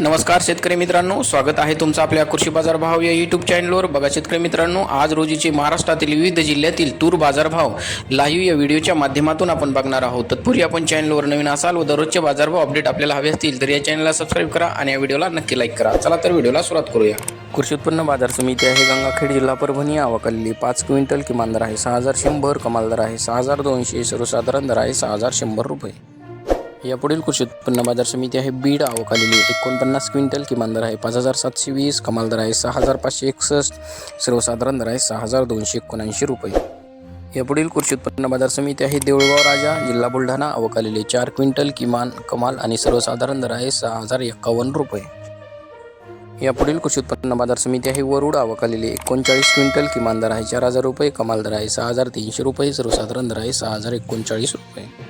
नमस्कार शेतकरी मित्रांनो स्वागत आहे तुमचं आपल्या कृषी बाजार भाव या यूट्यूब चॅनलवर बघा शेतकरी मित्रांनो आज रोजीचे महाराष्ट्रातील विविध जिल्ह्यातील तूर बाजारभाव लाईव्ह या व्हिडिओच्या माध्यमातून आपण बघणार आहोत. तत्पूर्वी आपण चॅनलवर नवीन असाल व दररोजचे बाजारभाव अपडेट आपल्याला हवे असतील तर या चॅनलला सबस्क्राईब करा आणि या व्हिडिओला नक्की लाईक करा. चला तर व्हिडिओला सुरुवात करूया. कृषी उत्पन्न बाजार समिती आहे गंगाखेड जिल्हा परभणी आवकालेली पाच क्विंटल किमान दर आहे सहा हजार शंभर कमाल दर आहे सहा हजार दोनशे सर्वसाधारण दर आहे सहा हजार शंभर रुपये. यापुढील कृषी उत्पन्न बाजार समिती आहे. बीड आवकालेली एकोणपन्नास क्विंटल किमान दर आहे. पाच हजार सातशे वीस कमाल दर आहे. सहा हजार पाचशे एकसष्ट सर्वसाधारण दर आहे. सहा हजार दोनशे एकोणऐंशी रुपये. यापुढील कृषी उत्पन्न बाजार समिती आहे. देऊळगाव राजा जिल्हा बुलढाणा अवकालिले चार क्विंटल किमान कमाल आणि सर्वसाधारण दर आहे. सहा हजार एक्कावन्न रुपये. यापुढील कृषी उत्पन्न बाजार समिती आहे. वरुड अवकालेली एकोणचाळीस क्विंटल किमान दर आहे. चार हजार रुपये कमाल दर आहे. सहा हजार तीनशे रुपये सर्वसाधारण दर आहे. सहा हजार एकोणचाळीस रुपये.